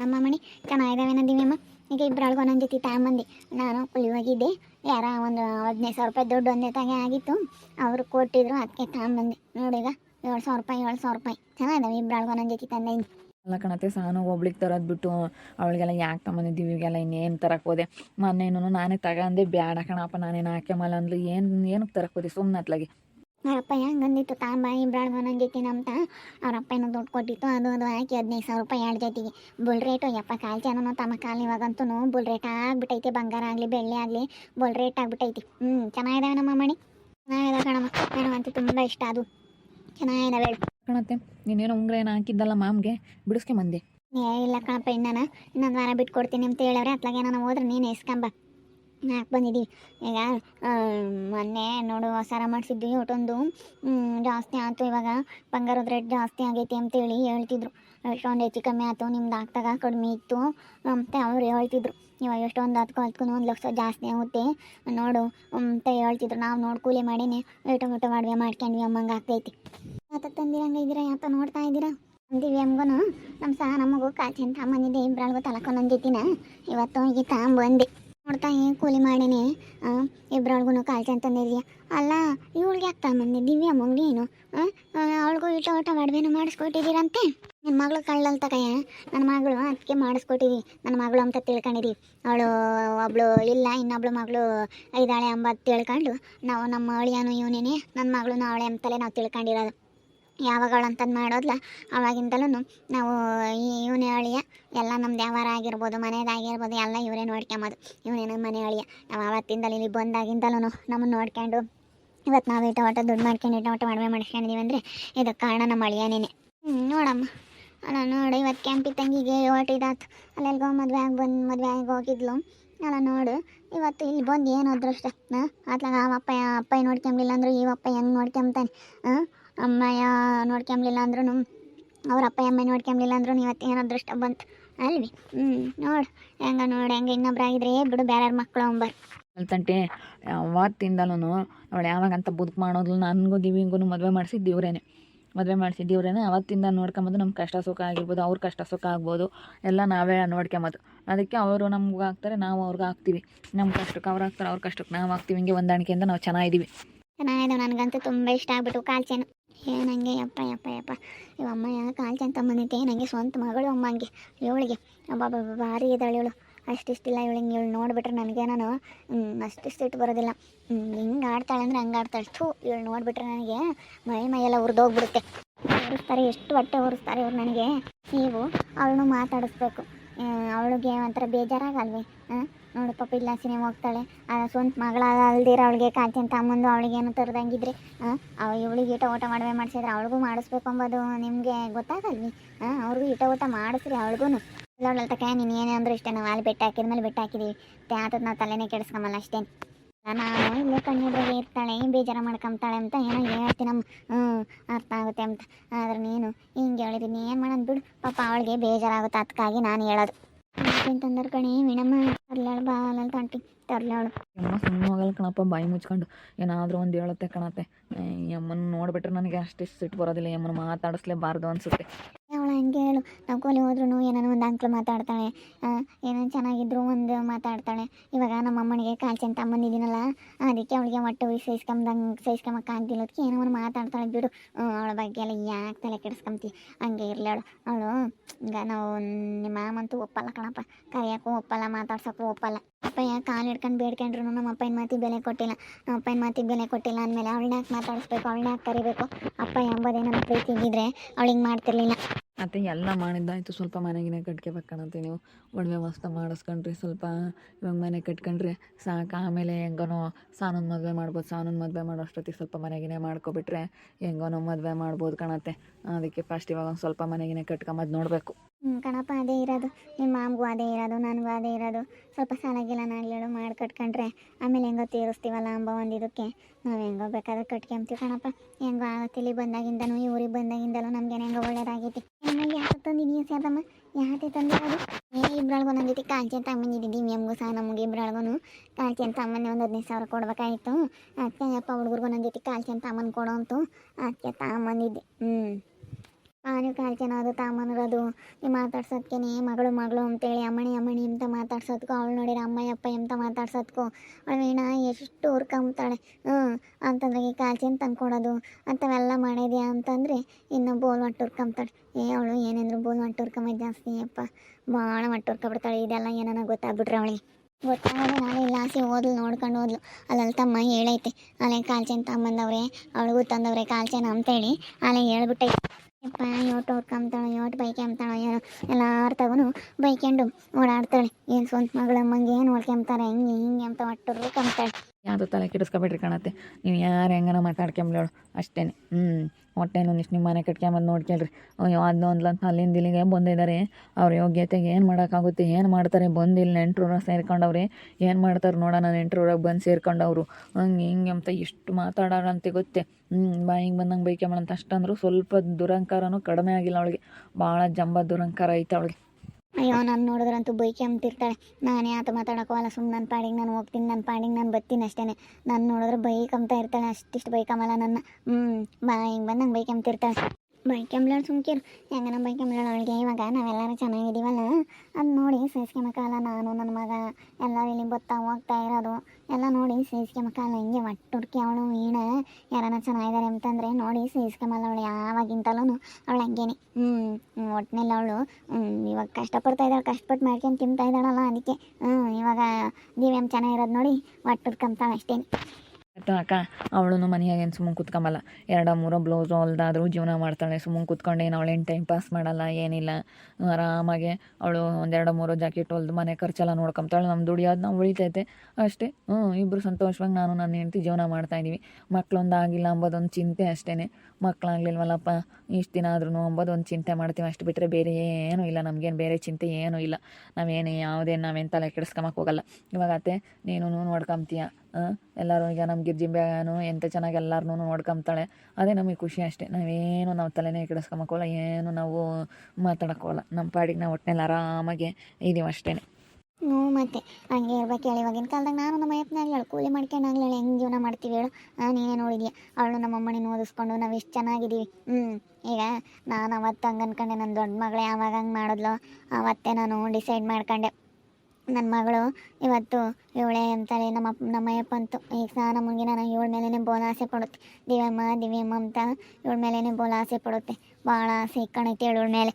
ನಮ್ಮ ಮನೆ ಚೆನ್ನಾಗಿದ್ದಾವೆ ನಂದಿವಮ್ಮ ಈಗ ಇಬ್ಬರೊಳಗೆ ಒಂದೊಂದು ಜೊತೆ ತಗೊಂಬಂದು ನಾನು ಕುಲಿ ಹೋಗಿದ್ದೆ ಯಾರ ಒಂದು ಹದಿನೈದು ಸಾವಿರ ರೂಪಾಯಿ ದುಡ್ಡು ಒಂದೇ ತಾಗೆ ಆಗಿತ್ತು. ಅವರು ಕೊಟ್ಟಿದ್ರು ಅದಕ್ಕೆ ತಗೊಂಬಂದೆ ನೋಡೀಗ ಏಳು ಸಾವಿರ ರೂಪಾಯಿ, ಏಳು ಸಾವಿರ ರೂಪಾಯಿ. ಚೆನ್ನಾಗಿದ್ದಾವೆ ಇಬ್ಬರೊಳಗೆ ಒಂದೊಂದು ಜೊತೆ ತಂದೆ ಅಲ್ಲ ಕಣತೆ, ಸಾನು ಒಬ್ಳಿಗೆ ತರೋದು ಬಿಟ್ಟು ಅವಳಿಗೆಲ್ಲ ಯಾಕೆ ತಗೊಂಬಂದಿದ್ದೀವಿ ದಿವಿಗೆಲ್ಲ ಇನ್ನೇನು ತರಕ್ಕೆ ಹೋದೆ? ಮೊನ್ನೆನೂ ನಾನೇ ತಗೊಂಡೆ. ಬ್ಯಾಡ ಕಣಪ್ಪ, ನಾನೇನು ಹಾಕ್ಯಮಲ್ಲ ಅಂದ್ಲು. ಏನು ಏನಕ್ಕೆ ತರಕ್ಕೆ ಹೋದೆ? ಸುಮ್ಮನೆ ಅತ್ಲಾಗೆ ಅವ್ರ ಅಪ್ಪ ಹೆಂಗಂದಿತ್ತು ತಾಂಬ ಇಬ್ಬರೊಳಗೆ ಒಂದೊಂದು ಜೊತೆ ನಮ್ತ. ಅವ್ರ ಅಪ್ಪ ಏನೋ ದುಡ್ಡು ಕೊಟ್ಟಿತ್ತು ಅದು ಅದು ಹಾಕಿ ಹದಿನೈದು ಸಾವಿರ ರೂಪಾಯಿ ಎರಡು ಜೊತೆಗೆ. ಬುಲ್ ರೇಟು ಯಪ್ಪ ಕಾಲು ಜನನು ತಮ್ಮ ಕಾಲು ಇವಾಗಂತೂ ಬುಲ್ ರೇಟ್ ಆಗ್ಬಿಟ್ಟೈತಿ ಬಂಗಾರ ಆಗಲಿ ಬೆಳ್ಳಿ ಆಗಲಿ ಬುಲ್ ರೇಟ್ ಆಗ್ಬಿಟ್ಟೈತಿ. ಹ್ಞೂ ಚೆನ್ನಾಗಿದ್ದಾವೆ ನಮ್ಮ ಮಣಿ? ಚೆನ್ನಾಗಿದೆ ಕಣಮ್ಮ. ನನಗಂತೂ ತುಂಬ ಇಷ್ಟ ಅದು. ಚೆನ್ನಾಗಿದ್ದಾವೆ ಹೇಳು. ಕಣತ್ತೆ ನೀನೇನೋ ಉಂಗ್ರ ಏನು ಹಾಕಿದ್ದಲ್ಲ ಮಾಮ್ಗೆ ಬಿಡಿಸ್ಕೊಂಬಂದೆ. ಏ ಇಲ್ಲ ಕಣಪ್ಪ ಇನ್ನಾನ ಇನ್ನೊಂದು ವಾರ ಬಿಟ್ಟು ಕೊಡ್ತೀನಿ ಅಂತ ಹೇಳವ್ರೆ ಅತ್ಲಾಗೆ ನಾನು ಹೋದ್ರೆ ನೀನು ಎಸ್ಕೊಂಬ. ಹಾಕಿ ಬಂದಿದ್ದೀವಿ ಈಗ ಮೊನ್ನೆ ನೋಡು ಸರ ಮಾಡಿಸಿದ್ವಿ, ಒಟ್ಟೊಂದು ಜಾಸ್ತಿ ಆಯ್ತು ಇವಾಗ. ಬಂಗಾರದ ರೇಟ್ ಜಾಸ್ತಿ ಆಗೈತಿ ಅಂತೇಳಿ ಹೇಳ್ತಿದ್ರು. ಎಷ್ಟೊಂದು ಹೆಚ್ಚು ಕಮ್ಮಿ ಆಯ್ತು, ನಿಮ್ದು ಆಗ್ತಾಗ ಕಡಿಮೆ ಇತ್ತು ಅಂತ ಅವ್ರು ಹೇಳ್ತಿದ್ರು. ಇವಾಗ ಎಷ್ಟೊಂದು ಹತ್ಕೊ ಹತ್ಕೊ ಒಂದು ಲಕ್ಷ ಜಾಸ್ತಿ ಆಗುತ್ತೆ. ನೋಡು, ಅಂತ ಹೇಳ್ತಿದ್ರು. ನಾವು ನೋಡಿ, ಕೂಲಿ ಮಾಡೀನಿ ಊಟ ಊಟ ಮಾಡುವೆ, ಮಾಡ್ಕೊಂಡ್ವಿ, ಅಮ್ಮಂಗೆ ಆಗ್ತೈತಿ. ಆತ ತಂದಿರಂಗ ಇದ್ದೀರಾ ಯಾತ ನೋಡ್ತಾ ಇದ್ದೀರಾ ಅಂದಿವಿ ಅಮ್ಗೂ ನಮ್ಮ ಸಹ ನಮಗೂ ಕಾಚಿ ಅಂತ ಬಂದಿದ್ದೆ ತಲಕೊಂಡು ತಲಕೊಂದೊಂದಿತ್ತಿನ ಇವತ್ತು ಹೋಗಿ ತಗೊಂಬಂದೆ ನೋಡ್ತಾ ಏನು ಕೂಲಿ ಮಾಡೀನಿ? ಇಬ್ರೊಳಗೂ ಕಾಲ್ಚೆ ಅಂತಂದಿದ್ಯಾ ಅಲ್ಲ, ಇವಳಿಗೆ ಯಾಕೆ ತಗೊಂಬಂದೆ ದಿವ್ಯ ಮಗ್ಳು ಏನು? ಅವಳಿಗೂ ಇಟ ಊಟ ಮಾಡುವೇನು ಮಾಡಿಸ್ಕೊಟ್ಟಿದ್ದೀರಂತೆ? ನನ್ನ ಮಗಳು ಕಳ್ಳಲ್ ತಗಯ್ಯ ನನ್ನ ಮಗಳು ಅದಕ್ಕೆ ಮಾಡಿಸ್ಕೊಟ್ಟಿದ್ವಿ ನನ್ನ ಮಗಳು ಅಂತ ತಿಳ್ಕೊಂಡಿದ್ದೀವಿ ಅವಳು, ಒಬ್ಳು ಇಲ್ಲ, ಇನ್ನೊಬ್ಳು ಮಗಳು ಐದಾಳೆ ಅಂಬ ತಿಳ್ಕೊಂಡು, ನಾವು ನಮ್ಮ ಅವಳಿಯಾನು ಇವನೇನೆ ನನ್ನ ಮಗಳು ಅವಳೆ ಅಂತಲೇ ನಾವು ತಿಳ್ಕೊಂಡಿರೋದು. ಯಾವಾಗ ಅವಳು ಅಂತಂದು ಮಾಡೋದ್ಲ ಅವಾಗಿಂದಲೂ ನಾವು ಈ ಇವನೇ ಅಳಿಯ ಎಲ್ಲ ನಮ್ದು ವ್ಯವಹಾರ ಆಗಿರ್ಬೋದು ಮನೆಯದಾಗಿರ್ಬೋದು ಎಲ್ಲ ಇವರೇ ನೋಡ್ಕೊಂಬೋದು. ಇವನೇ ಮನೆ ಅಳಿಯ ನಾವು ಆವತ್ತಿಂದಲೂ ಇಲ್ಲಿ ಬಂದಾಗಿಂದಲೂ ನಮ್ಮನ್ನು ನೋಡ್ಕೊಂಡು, ಇವತ್ತು ನಾವು ಇಟ ತೋಟ ದುಡ್ಡು ಮಾಡ್ಕೊಂಡು ಈ ತೋಟ ಮದುವೆ ಮಾಡ್ಕೊಂಡಿದ್ದೀವಿ ಅಂದರೆ ಇದಕ್ಕೆ ಕಾರಣ ನಮ್ಮ ಅಳಿಯನೇ ಹ್ಞೂ ನೋಡಮ್ಮ. ಅಲ್ಲ ನೋಡು, ಇವತ್ತು ಕೆಂಪಿ ತಂಗಿಗೆ ಹೊಟ್ಟಿದಾತು ಅಲ್ಲೆಲ್ಗೋ ಮದುವೆ ಆಗಿ ಬಂದು, ಮದುವೆ ಆಗಿ ಹೋಗಿದ್ಲು. ಅಲ್ಲ ನೋಡು, ಇವತ್ತು ಇಲ್ಲಿ ಬಂದು ಏನು ಅದೃಷ್ಟ? ಹಾಂ? ಅತ್ಲಾಗ ಆ ಅಪ್ಪ ಅಪ್ಪ ನೋಡ್ಕೊಂಬಿಲ್ಲ ಅಂದ್ರೆ ಈ ಅಪ್ಪ ಹೆಂಗೆ ನೋಡ್ಕೊಂತಾನೆ ಹಾಂ? ಅಮ್ಮಯ್ಯ ನೋಡ್ಕೊಂಬ್ಲಿಲ್ಲ ಅಂದ್ರೂ ಅವ್ರ ಅಪ್ಪ ಅಮ್ಮ ನೋಡ್ಕೊಂಬ್ಲಿಲ್ಲ ಅಂದ್ರೂ ಇವತ್ತು ಏನೋ ಅದೃಷ್ಟ ಬಂತು ಅಲ್ವಿ? ಹ್ಞೂ ನೋಡು ಹೆಂಗ ನೋಡಿ ಹೆಂಗೆ ಇನ್ನೊಬ್ರಾಗಿದ್ರೆ ಬಿಡು ಬೇರೆ ಮಕ್ಕಳು ಅಂಬರ್ ಅಂತಂಟೆ ಅವತ್ತಿಂದಲೂ ಯಾವಾಗ ಯಾವಾಗಂತ ಬದುಕು ಮಾಡೋದ್ಲು ನನಗೂ ದಿವಿಂಗೂ ಮದುವೆ ಮಾಡಿಸಿದ್ದು ಇವ್ರೇನೆ ಮದುವೆ ಮಾಡಿಸಿದ್ದು ಇವ್ರೇನೆ ಅವತ್ತಿಂದ ನೋಡ್ಕೊಂಬೋದು ನಮ್ಮ ಕಷ್ಟ ಸುಖ ಆಗಿರ್ಬೋದು ಅವ್ರ ಕಷ್ಟ ಸುಖ ಆಗ್ಬೋದು ಎಲ್ಲ ನಾವೇ ನೋಡ್ಕೊಂಬೋದು. ಅದಕ್ಕೆ ಅವರು ನಮ್ಗೆ ಹಾಕ್ತಾರೆ ನಾವು ಅವ್ರಿಗೆ ಹಾಕ್ತೀವಿ ನಮ್ಮ ಕಷ್ಟಕ್ಕೆ ಅವ್ರು ಹಾಕ್ತಾರೆ ಅವ್ರ ಕಷ್ಟಕ್ಕೆ ನಾವು ಹಾಕ್ತೀವಿ ಹಿಂಗೆ ಹೊಂದಾಣಿಕೆಯಿಂದ ನಾವು ಚೆನ್ನಾಗಿದ್ದೀವಿ. ಚೆನ್ನಾಗಿದೆ ನನಗಂತೂ ತುಂಬ ಇಷ್ಟ ಆಗ್ಬಿಟ್ಟು ಕಾಲ್ಚೇನು. ನನಗೆ ಯಪ್ಪ ಯಪ್ಪ ಯಪ್ಪ. ಇವಮ್ಮ ಯಾಕೆ ಚಂತ ತಮ್ಮನೈತೆ ನನಗೆ ಸ್ವಂತ ಮಗಳು ಅಮ್ಮಂಗೆ ಇವಳಿಗೆ ಅಬ್ಬಬ್ಬ ಭಾರಿ ಇದ್ದಾಳೆ ಇವಳು. ಅಷ್ಟಿಷ್ಟಿಲ್ಲ ಹಿಂಗೆ ಇವಳು ನೋಡಿಬಿಟ್ರೆ ನನಗೆ ನಾನು ಅಷ್ಟಿಷ್ಟು ಇಟ್ಟು ಬರೋದಿಲ್ಲ. ಹಿಂಗೆ ಆಡ್ತಾಳೆ ಅಂದರೆ ಹಂಗೆ ಆಡ್ತಾಳೆ. ಥೂ, ಇವಳು ನೋಡಿಬಿಟ್ರೆ ನನಗೆ ಮೈ, ಮೈಯೆಲ್ಲ ಉರಿದೋಗ್ಬಿಡುತ್ತೆ ಉರಿಸ್ತಾರೆ ಎಷ್ಟು ಹೊಟ್ಟೆ ಉರಿಸ್ತಾರೆ ಇವ್ರು ನನಗೆ. ನೀವು ಅವಳನ್ನು ಮಾತಾಡಿಸ್ಬೇಕು. ಅವಳಿಗೆ ಒಂಥರ ಬೇಜಾರಾಗಲ್ವೇ? ಹಾಂ ನೋಡು ಪಾಪ ಇಲ್ಲ, ಸಿನಿಮಾ ಹೋಗ್ತಾಳೆ. ಆ ಸ್ವಂತ ಮಗಳ ಅಲ್ದಿರ ಅವಳಿಗೆ ಕಾಂತಿನ ತಮ್ಮಂದು ಅವಳಿಗೆ ಏನು ತರದಂಗಿದ್ರೆ ಅವ ಇವಳಿಗೆ ಈಟ ಊಟ ಮಾಡುವೆ ಮಾಡಿಸಿದ್ರೆ ಅವಳಿಗೂ ಮಾಡಿಸ್ಬೇಕು ನಿಮಗೆ ಗೊತ್ತಾಗಲ್ವಿ? ಹಾಂ ಅವ್ರಿಗೂ ಈಟ ಊಟ ಮಾಡಿಸ್ರಿ ಅವಳಿಗೂ ಅವಳು ತಕ ನೀನು ಏನೇ ಅಂದ್ರೆ ಇಷ್ಟೇ, ನಾವು ಅಲ್ಲಿ ಬೆಟ್ಟ ಹಾಕಿದ ಮೇಲೆ ಬೆಟ್ಟ ಹಾಕಿದ್ದೀವಿ ಆತದ ನಾವು ತಲೆನೇ ಕೆಡಿಸ್ಕೊಂಬಲ್ಲ ಅಷ್ಟೇನು. ನಾನು ಇಲ್ಲೇ ಕಣ್ಣೆದ್ರಿಗೆ ಇರ್ತಾಳೆ ಬೇಜಾರ ಮಾಡ್ಕೊಂತಾಳೆ ಅಂತ ಏನೋ ಹೇಳ್ತೀನಿ ನಮ್ಮ ಹ್ಞೂ, ಅರ್ಥ ಆಗುತ್ತೆ ಅಂತ. ಆದ್ರೆ ನೀನು ಹಿಂಗೆ ಹೇಳಿದ್ದೀನಿ ಏನು ಮಾಡೋದು ಬಿಡು. ಪಾಪ ಅವಳಿಗೆ ಬೇಜಾರಾಗುತ್ತೆ ಅದಕ್ಕಾಗಿ ನಾನು ಹೇಳೋದು. ಅಂತಂದ್ರೆ ಕಣಿ ಮೀನಮ್ಮ ತರ್ಲಾಳು ಅಂತ ತಂಟಿ ತರ್ಲಾಳು. ಅಮ್ಮ ಸುಮ್ಮನೆ ಹೋಗಲ್ಲ ಕಣಪ್ಪ, ಬಾಯಿ ಮುಚ್ಕೊಂಡು. ಏನಾದರೂ ಒಂದು ಹೇಳುತ್ತೆ ಕಣತ್ತೆ ಯಮ್ಮನ ನೋಡಿಬಿಟ್ರೆ ನನಗೆ ಅಷ್ಟು ಸಿಟ್ಟು ಬರೋದಿಲ್ಲ ಯಮ್ಮನ ಮಾತಾಡಿಸ್ಲೇಬಾರ್ದು ಅನಿಸುತ್ತೆ. ಹಂಗೆ ಹೇಳು. ನಾವು ಕೋಲಿ ಹೋದ್ರೂ ಏನೋ ಒಂದು ಅಂಕ್ಲು ಮಾತಾಡ್ತಾಳೆ. ಏನೋ ಚೆನ್ನಾಗಿದ್ರು ಒಂದು ಮಾತಾಡ್ತಾಳೆ. ಇವಾಗ ನಮ್ಮ ಅಮ್ಮನಿಗೆ ಕಾಲ್ಚನ್ ತಮ್ಮಂದಿದ್ದೀನಲ್ಲ ಅದಕ್ಕೆ ಅವಳಿಗೆ ಒಟ್ಟು ಸಹಿಸ್ಕೊಂಬಂಗೆ ಸಹಿಸ್ಕೊಂಬಕ್ಕಾಗ್ದಿಲ್ಲ ಅದಕ್ಕೆ ಏನೋ ಒಂದು ಮಾತಾಡ್ತಾಳೆ ಬಿಡು. ಅವಳ ಬಗ್ಗೆ ಎಲ್ಲ ಯಾಕೆ ತಲೆ ಕೆಡಿಸ್ಕೊಂತಿ? ಹಂಗೆ ಇರ್ಲಾಳು ಅವಳು. ಈಗ ನಾವು ನಿಮ್ಮ ಮಾಮಂತೂ ಒಪ್ಪಲ್ಲ ಕಣಪ್ಪ. ಕರೆಯೋಕ್ಕೂ ಒಪ್ಪಲ್ಲ, ಮಾತಾಡ್ಸೋಕ್ಕೂ ಒಪ್ಪಲ್ಲ. ಅಪ್ಪಯ್ಯ ಕಾಲು ಹಿಡ್ಕೊಂಡು ಬೇಡ್ಕೊಂಡ್ರು ನಮ್ಮ ಅಪ್ಪನ ಮಾತಿಗೆ ಬೆಲೆ ಕೊಟ್ಟಿಲ್ಲ. ನಮ್ಮ ಅಪ್ಪನ ಮಾತಿಗೆ ಬೆಲೆ ಕೊಟ್ಟಿಲ್ಲ ಅಂದಮೇಲೆ ಅವಳನ್ನ ಯಾಕೆ ಮಾತಾಡಿಸ್ಬೇಕು? ಅವಳನ್ನ ಯಾಕೆ ಕರಿಬೇಕು? ಅಪ್ಪ ಎಂಬುದೇ ನನ್ನ ಪ್ರೀತಿಗಿದ್ರೆ ಅವಳಿಗೆ ಮಾಡ್ತಿರ್ಲಿಲ್ಲ. ಮತ್ತು ಎಲ್ಲ ಮಾಡಿದ್ದಾಯಿತು ಸ್ವಲ್ಪ ಮನೆಗಿನ ಕಟ್ಕೋಬೇಕಣತ್ತೆ ನೀವು. ಒಡವೆ ವ್ಯವಸ್ಥೆ ಮಾಡಿಸ್ಕೊಂಡ್ರಿ ಸ್ವಲ್ಪ. ಇವಾಗ ಮನೆ ಕಟ್ಕೊಂಡ್ರೆ ಸಾಕು. ಆಮೇಲೆ ಹೆಂಗನೋ ಸಾನೊಂದು ಮದುವೆ ಮಾಡ್ಬೋದು. ಸಾನೊಂದು ಮದುವೆ ಮಾಡೋ ಅಷ್ಟೊತ್ತಿಗೆ ಸ್ವಲ್ಪ ಮನೆಗಿನೇ ಮಾಡ್ಕೊಬಿಟ್ರೆ ಹೆಂಗನೋ ಮದುವೆ ಮಾಡ್ಬೋದು ಕಣತ್ತೆ. ಅದಕ್ಕೆ ಫಸ್ಟ್ ಇವಾಗ ಒಂದು ಸ್ವಲ್ಪ ಮನೆಗಿನೇ ಕಟ್ಕೊಂಬದು ನೋಡಬೇಕು. ಕಣಪ್ಪ, ಅದೇ ಇರೋದು. ನಿಮ್ಮ ಮಾಮಗೂ ಅದೇ ಇರೋದು, ನನಗೂ ಅದೇ ಇರೋದು. ಸ್ವಲ್ಪ ಸಾಲಗಿಲ್ಲ ನಾನು ನಾಗ್ಲೇಳು ಮಾಡಿ ಕಟ್ಕೊಂಡ್ರೆ. ಆಮೇಲೆ ಹೆಂಗೋ ತೀರಿಸ್ತೀವಲ್ಲ ಅಂಬ ಒಂದು ಇದಕ್ಕೆ. ನಾವು ಹೆಂಗೋ ಬೇಕಾದ್ರೆ ಕಟ್ಕೊಂತೀವಿ ಕಣಪ್ಪ. ಹೆಂಗೋ ಆಗತ್ತಿಲ್ಲಿ ಬಂದಾಗಿಂದನೂ, ಈ ಊರಿಗೆ ಬಂದಾಗಿಂದಲೂ ನಮ್ಗೆ ಹೆಂಗೋ ಒಳ್ಳೇದಾಗೈತಿ. ಯಾಕೆ ತಂದಿದೀಯ ಸ್ಯಾದಮ್ಮ ಯಾಕೆ ತಂದಿರೋದು ಏ ಇಬ್ರೊಳಗೂ ನನ್ನ ಜೊತೆ ಕಾಲ್ಚಿ ಅಂತ ಅಮ್ಮನಿದ್ದೀವಿ ಎಮ್ಗೂ ಸಹ ನಮಗೆ ಇಬ್ರೊಳಗೂ ಕಾಲ್ಚಿ ಅಂತ ಅಮ್ಮನೇ ಒಂದು ಹದಿನೈದು ಸಾವಿರ ಕೊಡ್ಬೇಕಾಗಿತ್ತು ಅದಕ್ಕೆ ಅಪ್ಪ ಹುಡುಗರಿಗೂ ನನ್ನ ಜೊತೆ ಕಾಲ್ಚಿ ಅಂತ ಅಮ್ಮನ ಕೊಡು ಅಂತು. ಅದಕ್ಕೆ ತಗೊಂಬಂದಿದ್ದೆ ಹ್ಞೂ ಆನು ಕಾಲ್ಚನೋದು ತಾಮನರದು ನೀವು ಮಾತಾಡ್ಸೋದ್ಕೆ ಮಗಳು ಮಗಳು ಅಂತೇಳಿ, ಅಮ್ಮಣಿ ಅಮ್ಮಣಿ ಅಂತ ಮಾತಾಡ್ಸೋದ್ಕು, ಅವಳು ನೋಡಿರ ಅಪ್ಪ ಅಂತ ಮಾತಾಡ್ಸೋದ್ಕು. ಅವಳು ವೀಣಾ ಎಷ್ಟು ಹುರ್ಕೊಂಬ್ತಾಳೆ ಹ್ಞೂ, ಅಂತಂದ್ರೆ ಈ ಕಾಲ್ಚೇನು ತಂದ್ಕೊಡೋದು, ಅಂಥವೆಲ್ಲ ಮಾಡಿದ್ಯಾ ಅಂತಂದರೆ ಇನ್ನು ಬೋಲ್ ಮಟ್ಟು ಹುರ್ಕೊಂಬ್ತಾಳೆ ಏ, ಅವಳು ಏನೆಂದ್ರು ಬೋಲ್ ಮಟ್ಟು ಹುರ್ಕೊಂಬ ಜಾಸ್ತಿ ಅಪ್ಪ ಭಾಳ ಮಟ್ಟು ಹುರ್ಕೊಬಿಡ್ತಾಳೆ ಇದೆಲ್ಲ ಏನನ ಗೊತ್ತಾಗ್ಬಿಟ್ರೆ ಅವಳಿಗೆ. ಗೊತ್ತಾಗೋದು ನಾಳೆ ಆಸೆ ಓದ್ಲು, ನೋಡ್ಕೊಂಡು ಹೋದ್ಲು ಅಲ್ಲಲ್ಲಿ ತಮ್ಮ ಹೇಳೈತೆ, ಅಲ್ಲೇ ಕಾಲ್ಚೇನು ತಮ್ಮಂದವ್ರೆ, ಅವಳಿಗೂ ತಂದವ್ರೆ ಕಾಲ್ಚೇನ ಅಂತೇಳಿ, ಅಲ್ಲೇ ಹೇಳ್ಬಿಟ್ಟೈತೆ. ಯಪ್ಪ ಯೋಟು ಹೊಡ್ಕೊಂತಾಳೆ ಯೋಟು ಬೈಕೆ ಅಂತಾಳೆ ಏನೋ ಎಲ್ಲಾರ ತಗೊಂಡು ಬೈಕೊಂಡು ಓಡಾಡ್ತಾಳೆ. ಏನು ಸ್ವಂತ ಮಗಳಮ್ಮಂಗೆ ಏನು ಹೊಡ್ಕೊಂತಾರೆ ಹಿಂಗೆ ಹಿಂಗೆ ಅಂತ ಒಟ್ಟು ಕಂತಾಳೆ ಯಾವುದು ತಲೆ ಕೆಡಿಸ್ಕೊಬೇಡ್ರಿ ಕಾಣತ್ತೆ. ನೀವು ಯಾರು ಹೆಂಗನ ಮಾತಾಡ್ಕೊಂಬ್ಲೇಳು ಅಷ್ಟೇ ಹ್ಞೂ ಹೊಟ್ಟೆ ಒಂದಿಷ್ಟು ನಿಮ್ಮ ಮನೆ ಕಟ್ಕೊಂಬಂದು ನೋಡ್ಕೊಳ್ರಿ. ಅಯ್ಯೋ ಅದನ್ನ ಒಂದ್ಲಂತ ಅಲ್ಲಿಂದ ಇಲ್ಲಿಗೆ ಬಂದಿದ್ದಾರೆ ಅವ್ರ ಯೋಗ್ಯತೆಗೆ ಏನು ಮಾಡೋಕ್ಕಾಗುತ್ತೆ, ಏನು ಮಾಡ್ತಾರೆ ಬಂದಿಲ್ಲ. ಇಲ್ಲಿ ಸೇರ್ಕೊಂಡವ್ರೆ. ಏನು ಮಾಡ್ತಾರೆ ನೋಡೋಣ ನೆಂಟ್ರೂರಾಗ ಬಂದು ಸೇರ್ಕೊಂಡವ್ರು. ಹಂಗೆ ಹಿಂಗೆ ಅಂತ ಎಷ್ಟು ಅಂತ ಗೊತ್ತೆ. ಹ್ಞೂ ಬಾಯಿಗೆ ಬಂದಂಗೆ ಬೈಕೊಂಬಳಂತ ಅಷ್ಟಂದ್ರು ಸ್ವಲ್ಪ ದುರಂಕಾರನೂ ಕಡಿಮೆ ಆಗಿಲ್ಲ ಅವಳಿಗೆ. ಭಾಳ ಜಂಬ ದುರಂಕಾರ ಐತೆ ಅವಳಿಗೆ. ಅಯ್ಯೋ, ನಾನು ನೋಡಿದ್ರಂತೂ ಬೈಕೆ ಅಂತಿರ್ತಾಳೆ ನಾನು ಯಾತ ಮಾತಾಡೋಕ್ಕಲ್ಲ ಸುಮ್ಮನೆ ನನ್ನ ಪಾಡಿಗೆ ನಾನು ಹೋಗ್ತೀನಿ ನನ್ನ ಪಾಡಿಗೆ ನಾನು ಬರ್ತೀನಿ ಅಷ್ಟೇ ನಾನು ನೋಡಿದ್ರೆ ಬೈಕ್ ಅಂಬ್ತಾ ಇರ್ತಾಳೆ, ಅಷ್ಟಿಷ್ಟು ಬೈಕ್ ಅಮ್ಮಲ್ಲ ನನ್ನ. ಹ್ಞೂ ಬಾ, ಹಿಂಗೆ ಬಂದಂಗೆ ಬೈಕ್ ಅಂತಿರ್ತಾಳೆ ಬೈಕಂಬ್ಲಾಳು ಸುಮ್ಕಿರು. ಹೆಂಗನ ಬೈಕಂಬ್ಲಾಳು ಅವಳಿಗೆ? ಇವಾಗ ನಾವೆಲ್ಲರೂ ಚೆನ್ನಾಗಿದ್ದೀವಲ್ಲ? ಅದು ನೋಡಿ ಸಹಿಸ್ಕೊಂಬಕ್ಕಲ್ಲ ನಾನು ನನ್ನ ಮಗ, ಎಲ್ಲರೂ ಇಲ್ಲಿ ಬತ್ತಾ ಹೋಗ್ತಾ ಇರೋದು. ಎಲ್ಲ ನೋಡಿ ಸಹಿಸ್ಕೊಂಬಕ್ಕಲ್ಲ ಹಿಂಗೆ ಒಟ್ಟುಡ್ಕಿ ಅವಳು, ವೀಣ ಯಾರನ್ನ ಚೆನ್ನಾಗಿದ್ದಾರೆ ಅಂತಂದರೆ ನೋಡಿ ಸಹಿಸ್ಕೊಂಬಲ್ಲ ಅವಳು ಯಾವಾಗಿಂತಲೂ ಅವಳು ಹಂಗೇನೆ. ಹ್ಞೂ ಒಟ್ಟಿನಲ್ಲಿ ಅವಳು ಇವಾಗ ಕಷ್ಟಪಡ್ತಾ ಇದ್ದಾಳೆ, ಕಷ್ಟಪಟ್ಟು ಮಾಡ್ಕೊಂಡು ತಿಂತಾ ಇದ್ದಾಳಲ್ಲ ಅದಕ್ಕೆ. ಹ್ಞೂ ಇವಾಗ ದಿವ್ಯಮ್ ಚೆನ್ನಾಗಿರೋದು ನೋಡಿ ಒಟ್ಟುಡ್ಕೊಂತಾಳೆ ಅಷ್ಟೇ ಅಕ್ಕ? ಅವಳು ಮನೆಯಾಗ ಏನು ಸುಮ್ಮನೆ ಕುತ್ಕೊಂಬಲ್ಲ. ಎರಡು ಮೂರು ಬ್ಲೌಸು ಹೊಲ್ದಾದ್ರೂ ಜೀವನ ಮಾಡ್ತಾಳೆ. ಸುಮ್ಮನೆ ಕುತ್ಕೊಂಡು ಏನು ಟೈಮ್ ಪಾಸ್ ಮಾಡಲ್ಲ, ಏನಿಲ್ಲ. ಆರಾಮಾಗೆ ಅವಳು ಒಂದೆರಡು ಮೂರು ಜಾಕೆಟ್ ಹೊಲ್ದು ಮನೆ ಖರ್ಚೆಲ್ಲ ನೋಡ್ಕೊಂತಾಳೆ ನಮ್ಮ ದುಡಿಯೋದು ನಾವು ಉಳಿತೈತೆ. ಅಷ್ಟೇ. ಹ್ಞೂ ಇಬ್ಬರು ಸಂತೋಷವಾಗಿ ನಾನು ನನ್ನ ಹೆಂಡತಿ ಜೀವನ ಮಾಡ್ತಾಯಿದ್ದೀವಿ ಮಕ್ಳೊಂದು ಆಗಿಲ್ಲ ಅಂಬೋದೊಂದು ಚಿಂತೆ ಅಷ್ಟೇ ಮಕ್ಕಳಾಗ್ಲಿಲ್ವಲ್ಲಪ್ಪ ಇಷ್ಟು ದಿನ ಆದ್ರೂ ಅಂಬೋದೊಂದು ಚಿಂತೆ ಮಾಡ್ತೀವಿ. ಅಷ್ಟು ಬಿಟ್ಟರೆ ಬೇರೆ ಏನೂ ಇಲ್ಲ. ನಮಗೇನು ಬೇರೆ ಚಿಂತೆ ಏನೂ ಇಲ್ಲ. ನಾವೇನು ಯಾವುದೇ ನಾವೇನು ತಲೆ ಕೆಡಿಸ್ಕೊಂಬಕ್ಕೆ ಹೋಗಲ್ಲ. ಇವಾಗ ಅತ್ತೆ ನೀನು ನೋಡ್ಕೊಂತೀಯ ಎಲ್ಲರೂ ಈಗ ನಮ್ಮ ಗಿರ್ಜಿ ಎಂಥ ಚೆನ್ನಾಗಿ ಎಲ್ಲರನ್ನೂ ನೋಡ್ಕೊಂತಾಳೆ ಅದೇ ನಮಗೆ ಖುಷಿ ಅಷ್ಟೇ. ನಾವೇನು ನಾವು ತಲೆನೇ ಕೆಡಿಸ್ಕೊಂಬಕ್ಕೋಲ್ಲ, ಏನು ನಾವು ಮಾತಾಡೋಕ್ಕೋಲ್ಲ. ನಮ್ಮ ಪಾಡಿಗೆ ನಾವು ಒಟ್ಟಿನಲ್ಲಿ ಆರಾಮಾಗಿ ಇದೀವಿ ಅಷ್ಟೇ ಹ್ಞೂ ಮತ್ತೆ, ಹಂಗೆ ಇರ್ಬೇಕು ಹೇಳಿ ಇವಾಗಿನ ಕಾಲದಾಗ ನಾನು ನಮ್ಮ ಯಪ್ಪನಾಗ್ಲಿ ಕೂಲಿ ಮಾಡ್ಕೊಂಡಾಗ್ಲಿ ಹೆಂಗೆ ಜೀವನ ಮಾಡ್ತೀವಿ ಹೇಳು. ನೀನೇ ನೋಡಿದ್ಯಾ? ಅವಳು ನಮ್ಮ ಅಮ್ಮನಿನ ಓದಿಸ್ಕೊಂಡು ನಾವು ಎಷ್ಟು ಚೆನ್ನಾಗಿದ್ದೀವಿ. ಹ್ಞೂ ಈಗ ನಾನು ಅವತ್ತು ಹಂಗೆ ಅನ್ಕೊಂಡೆ ನನ್ನ ದೊಡ್ಡ ಮಗಳೇ ಯಾವಾಗ ಹಂಗೆ ಮಾಡಿದ್ಲು. ಅವತ್ತೇ ನಾನು ಡಿಸೈಡ್ ಮಾಡ್ಕೊಂಡೆ. ನನ್ನ ಮಗಳು ಇವತ್ತು ಇವಳೇ ಅಂತಾಳೆ ನಮ್ಮ ಅಪ್ಪ ನಮ್ಮ ಅಯ್ಯಪ್ಪ ಅಂತು. ಈಗ ಸ್ನಾನ ಮುಗಿ ನಾನು ಇವಳ ಮೇಲೇ ಬೋಲ ಆಸೆ ಪಡುತ್ತೆ. ದಿವ್ಯಮ್ಮ ದಿವ್ಯಮ್ಮ ಅಂತ ಇವಳ ಮೇಲೇ ಬೋಲ ಆಸೆ ಪಡುತ್ತೆ. ಭಾಳ ಆಸೆ ಇಕ್ಕಣೈತೆ ಇವಳ ಮೇಲೆ.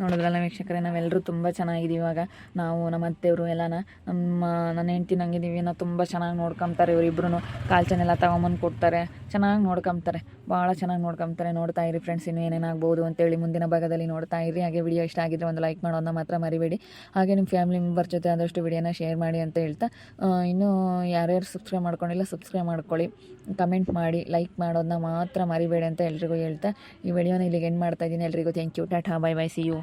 ನೋಡಿದ್ರಲ್ಲ ವೀಕ್ಷಕರೇ ನಾವೆಲ್ಲರೂ ತುಂಬ ಚೆನ್ನಾಗಿದ್ದೀವಿ ಇವಾಗ. ನಾವು ನಮ್ಮ ಅತ್ತೆಯವರು ಎಲ್ಲನ, ನಮ್ಮ ನನ್ನ ಹೆಂಡತಿ ನಂಗಿದ್ದೀವಿ ನಾವು ತುಂಬ ಚೆನ್ನಾಗಿ ನೋಡ್ಕೊಂತಾರೆ ಇವರಿಬ್ರು ಕಾಲ್ಚನೆಲ್ಲ ತಗೊಂಬಂದು ಕೊಡ್ತಾರೆ. ಚೆನ್ನಾಗಿ ನೋಡ್ಕೊಂತಾರೆ ಭಾಳ ಚೆನ್ನಾಗಿ ನೋಡ್ಕೊಂತಾರೆ ನೋಡ್ತಾ ಇರಿ ಫ್ರೆಂಡ್ಸ್ ಇನ್ನೂ ಏನೇನಾಗ್ಬೋದು ಅಂತೇಳಿ ಮುಂದಿನ ಭಾಗದಲ್ಲಿ ನೋಡ್ತಾ ಇರಿ. ಹಾಗೆ ವಿಡಿಯೋ ಇಷ್ಟ ಆಗಿದ್ರೆ ಒಂದು ಲೈಕ್ ಮಾಡೋದನ್ನ ಮಾತ್ರ ಮರಿಬೇಡಿ. ಹಾಗೆ ನಿಮ್ಮ ಫ್ಯಾಮಿಲಿ ಮೆಂಬರ್ ಜೊತೆ ಆದಷ್ಟು ವಿಡಿಯೋನ ಶೇರ್ ಮಾಡಿ ಅಂತ ಹೇಳ್ತಾ ಇನ್ನೂ ಯಾರ್ಯಾರು ಸಬ್ಸ್ಕ್ರೈಬ್ ಮಾಡ್ಕೊಂಡಿಲ್ಲ ಸಬ್ಸ್ಕ್ರೈಬ್ ಮಾಡ್ಕೊಳ್ಳಿ. ಕಮೆಂಟ್ ಮಾಡಿ ಲೈಕ್ ಮಾಡೋದನ್ನ ಮಾತ್ರ ಮರಿಬೇಡಿ ಅಂತ ಎಲ್ರಿಗೂ ಹೇಳ್ತಾ, ಈ ವಿಡಿಯೋನ ಇಲ್ಲಿಗೆ ಎಂಡ್ ಮಾಡ್ತಾ ಇದ್ದೀನಿ. ಎಲ್ರಿಗೂ thank you tata bye bye see you